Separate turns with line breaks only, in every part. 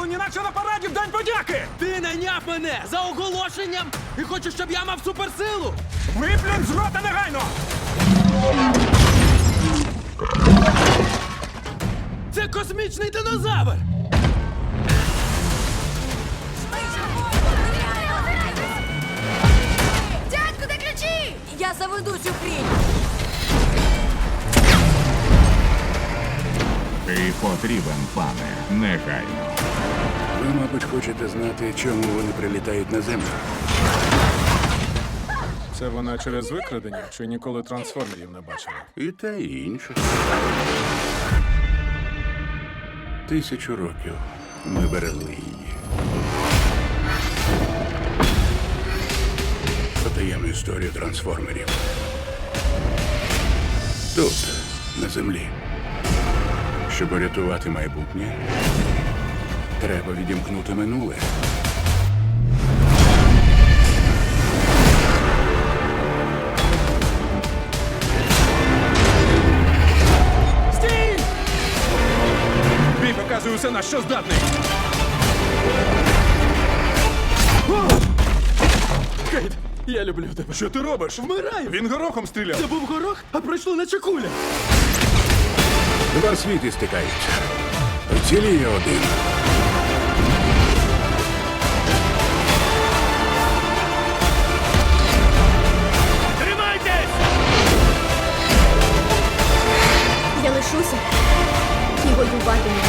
налаштовані, наче на параді в День подяки!
Ти найняв мене за оголошенням і хочеш, щоб я мав суперсилу?
Виплюнь з рота негайно!
Це космічний динозавр!
Дядьку, де ключі? Я заведу цю хрінь.
Ти потрібен, пане, негайно.
Ви, мабуть, хочете знати, чому вони прилітають на землю.
Це вона через викрадення чи ніколи трансформерів не бачила?
І те, і інше. Тисячу років ми берегли її. Потаємну історію трансформерів. Тут, на землі. Щоб урятувати майбутнє, треба відімкнути минуле.
Стій!
Бій показує усе, на що здатний!
Кейт, я люблю тебе.
Що ти робиш?
Вмираю!
Він горохом стріляв!
Це був горох, а пройшло наче куля.
Два світи стикаються. Вціліє один.
Я лишуся і воюватиму.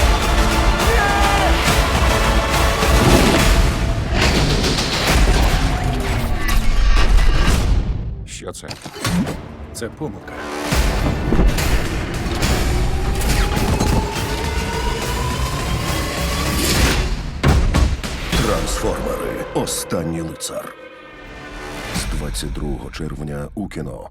Що це? Це помилка.
Трансформери. Останній лицар. З 22 червня у кіно.